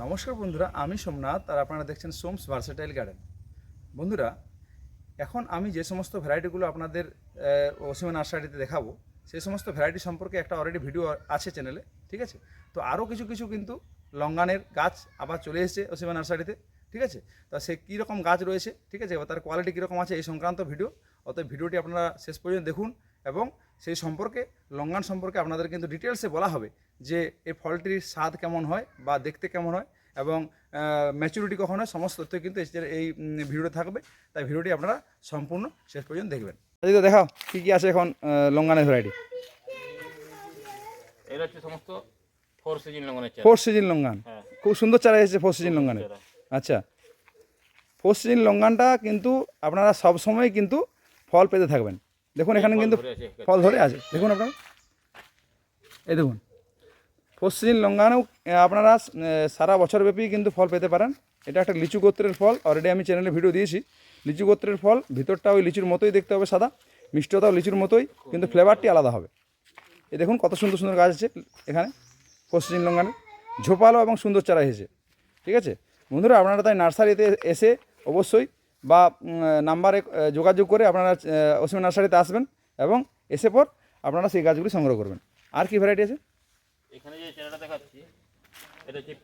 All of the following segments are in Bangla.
নমস্কার বন্ধুরা, আমি সোমনাথ আর আপনারা দেখছেন সোমস ভার্সেটাইল গার্ডেন বন্ধুরা, এখন আমি যে সমস্ত ভ্যারাইটিগুলো আপনাদের ওসিমা নার্সারিতে দেখাবো, সেই সমস্ত ভ্যারাইটি সম্পর্কে একটা অলরেডি ভিডিও আছে চ্যানেলে ঠিক আছে? তো আরও কিছু কিছু কিন্তু লঙ্গানের গাছ আবার চলে এসেছে ওসিমা নার্সারিতে ঠিক আছে? তো সে কীরকম গাছ রয়েছে, ঠিক আছে? এবার তার কোয়ালিটি কীরকম আছে এই সংক্রান্ত ভিডিও অতএব ভিডিওটি আপনারা শেষ পর্যন্ত দেখুন এবং সেই সম্পর্কে লঙ্গান সম্পর্কে আপনাদের কিন্তু ডিটেলসে বলা হবে যে এই ফলটির স্বাদ কেমন হয় বা দেখতে কেমন হয় এবং ম্যাচুরিটি কখন হয় সমস্ত তথ্য কিন্তু এই- উম, থাকবে। তাই ভিডিওটি আপনারা সম্পূর্ণ শেষ পর্যন্ত দেখবেন। তো দেখাও কী কী আছে এখন লঙ্গানের ভ্যারাইটি এরা হচ্ছে সমস্ত ফোর সিজন লঙ্ঘনের চারা। ফোর সিজন লঙ্গান খুব সুন্দর চারা এসেছে ফোর সিজন লঙ্গানের আচ্ছা। ফোর সিজন লঙ্গানটা কিন্তু আপনারা সব সময় কিন্তু ফল পেতে থাকবেন। দেখুন এখানে কিন্তু ফল ধরে আছে দেখুন আপনারা। এই দেখুন ফোর সিজন লঙ্গানেও আপনারা সারা বছরব্যাপী কিন্তু ফল পেতে পারেন। এটা একটা লিচু গোত্রের ফল। অলরেডি আমি চ্যানেলে ভিডিও দিয়েছি। লিচু গোত্রের ফল ভিতরটা ওই লিচুর মতোই দেখতে হবে সাদা মিষ্টতাও লিচুর মতোই কিন্তু ফ্লেভারটি আলাদা হবে। এই দেখুন কত সুন্দর সুন্দর গাছ আছে এখানে পশ্চিম লঙ্গানের ঝোপালো এবং সুন্দর চারা এসেছে ঠিক আছে? বন্ধুরা আপনারা তাই নার্সারিতে এসে অবশ্যই বা নাম্বারে যোগাযোগ করে আপনারা অসীম নার্সারিতে আসবেন এবং এসে পর আপনারা সেই গাছগুলি সংগ্রহ করবেন। আর কি ভ্যারাইটি আছে? এখানে যে চারাটা দেখাচ্ছি এটা হচ্ছে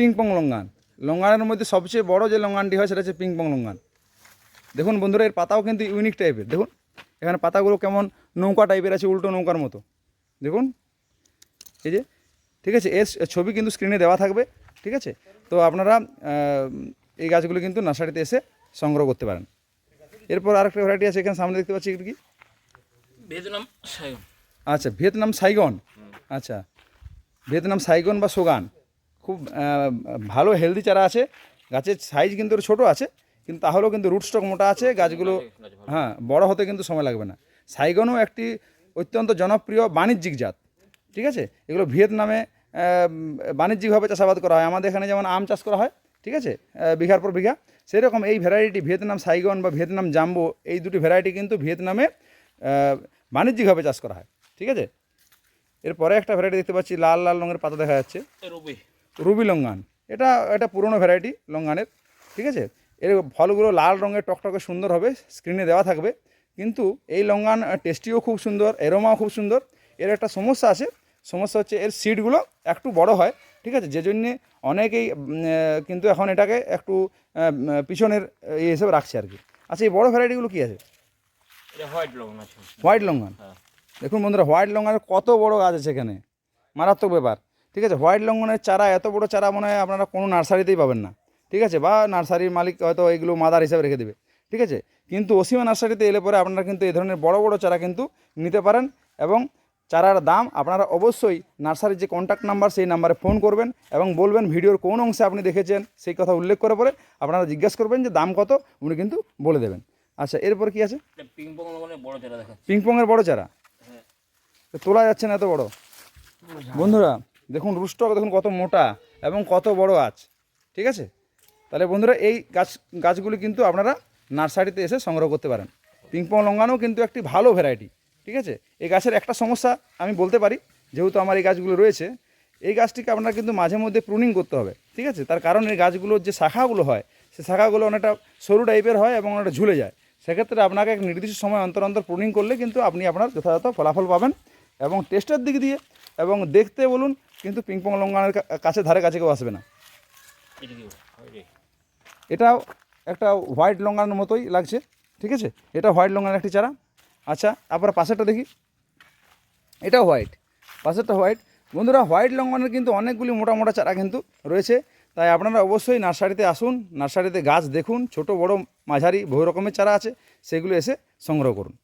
পিংপং লঙ্গান লঙ্গানের মধ্যে সবচেয়ে বড় যে লঙ্গানটি হয় সেটা হচ্ছে পিংপং লঙ্গান দেখুন বন্ধুরা এর পাতাও কিন্তু ইউনিক টাইপের দেখুন এখানে পাতাগুলো কেমন নৌকা টাইপের আছে উল্টো নৌকার মতো। দেখুন এই যে ঠিক আছে এর ছবি কিন্তু স্ক্রিনে দেওয়া থাকবে ঠিক আছে? তো আপনারা এই গাছগুলো কিন্তু নার্সারিতে এসে সংগ্রহ করতে পারেন। এরপর আরেকটা ভ্যারাইটি আছে এখানে সামনে দেখতে পাচ্ছি এটা কি? Vietnam Saigon. আচ্ছা ভিয়েতনাম সাইগন। আচ্ছা ভিয়েতনাম সাইগন বা সোগান। খুব ভালো হেলদি চারা আছে। গাছের সাইজ কিন্তু ছোট আছে কিন্তু তাহলেও কিন্তু রুটস্টক মোটা আছে গাছগুলো হ্যাঁ বড় হতে কিন্তু সময় লাগবে না। সাইগনও একটি অত্যন্ত জনপ্রিয় বাণিজ্যিক জাত ঠিক আছে? এগুলো ভিয়েতনামে বাণিজ্যিকভাবে চাষাবাদ করা হয়। আমাদের এখানে যেমন আম চাষ করা হয় ঠিক আছে? বিঘার পর বিঘা। সেরকম এই ভ্যারাইটি ভিয়েতনাম সাইগন বা ভিয়েতনাম জাম্বো এই দুটি ভ্যারাইটি কিন্তু ভিয়েতনামে বাণিজ্যিকভাবে চাষ করা হয়। ঠিক আছে? এরপরে একটা ভ্যারাইটি দেখতে পাচ্ছি লাল লাল রঙের পাতা দেখা যাচ্ছে। রবি। Ruby longan. এটা এটা পুরনো ভ্যারাইটি লঙ্গানের। ঠিক আছে? এর ফলগুলো লাল রঙের টকটকে সুন্দর হবে স্ক্রিনে দেওয়া থাকবে। কিন্তু এই লঙ্গান টেস্টিও খুব সুন্দর এরোমাও খুব সুন্দর। এর একটা সমস্যা আছে। সমস্যা হচ্ছে এর সিডগুলো একটু বড় হয়। ঠিক আছে? যে জন্যে অনেকেই কিন্তু এখন এটাকে একটু পিছনের ইয়ে হিসেবে রাখছে আর কি। আচ্ছা এই বড় ভ্যারাইটিগুলো কী আছে? হোয়াইট লঙ্ঘন আছে। হোয়াইট লঙ্গান দেখুন বন্ধুরা হোয়াইট লঙ্গনের কত বড় গাছ আছে এখানে? মারাত্মক ব্যাপার। ঠিক আছে? হোয়াইট লঙ্গনের চারা এত বড় চারা মনে হয় আপনারা কোনো নার্সারিতেই পাবেন না। ঠিক আছে? বা নার্সারির মালিক হয়তো এগুলো মাদার হিসাবে রেখে দেবে। ঠিক আছে? কিন্তু অসীমা নার্সারিতে এলে পরে আপনারা কিন্তু এই ধরনের বড় বড় চারা কিন্তু নিতে পারেন এবং চারার দাম আপনারা অবশ্যই নার্সারির যে কন্ট্যাক্ট নাম্বার সেই নাম্বারে ফোন করবেন এবং বলবেন ভিডিওর কোন অংশে আপনি দেখেছেন সেই কথা উল্লেখ করে পরে আপনারা জিজ্ঞেস করবেন যে দাম কত উনি কিন্তু বলে দেবেন। আচ্ছা এরপর কি আছে? পিংপংয়ের বড় চারা হ্যাঁ। তোলা যাচ্ছে না এত বড়? বন্ধুরা দেখুন রুস্টক দেখুন কত মোটা এবং কত বড় গাছ ঠিক আছে? তাহলে বন্ধুরা এই গাছ গাছগুলি কিন্তু আপনারা নার্সারিতে এসে সংগ্রহ করতে পারেন। পিংপং লঙ্গানো কিন্তু একটি ভালো ভ্যারাইটি ঠিক আছে? এই গাছের একটা সমস্যা আমি বলতে পারি, যেহেতু আমার এই গাছগুলো রয়েছে, এই গাছটিকে আপনারা কিন্তু মাঝে মধ্যে প্রুনিং করতে হবে, ঠিক আছে? তার কারণ এই গাছগুলোর যে শাখাগুলো হয়, সে শাখাগুলো অনেকটা সরু টাইপের হয় এবং অনেকটা ঝুলে যায়। সেক্ষেত্রে আপনাকে এক নির্দিষ্ট সময় অন্তর অন্তর প্রুনিং করলে কিন্তু আপনি আপনার যথাযথ ফলাফল পাবেন এবং টেস্টের দিক দিয়ে এবং দেখতে বলুন, কিন্তু পিংপং লঙ্গানের কাছে ধারে কাছে কেউ আসবে না? এটাও একটা হোয়াইট লঙ্গানের মতোই লাগছে, ঠিক আছে? এটা হোয়াইট লঙ্গানের একটি চারা। আচ্ছা তারপরে পাশেরটা দেখি। এটা হোয়াইট পাশেরটা হোয়াইট বন্ধুরা হোয়াইট লঙ্গনের কিন্তু অনেকগুলি মোটা মোটা চারা কিন্তু রয়েছে। তাই আপনারা অবশ্যই নার্সারিতে আসুন, নার্সারিতে গাছ দেখুন। ছোট, বড়, মাঝারি বহু রকমের চারা আছে, সেগুলো এসে সংগ্রহ করুন।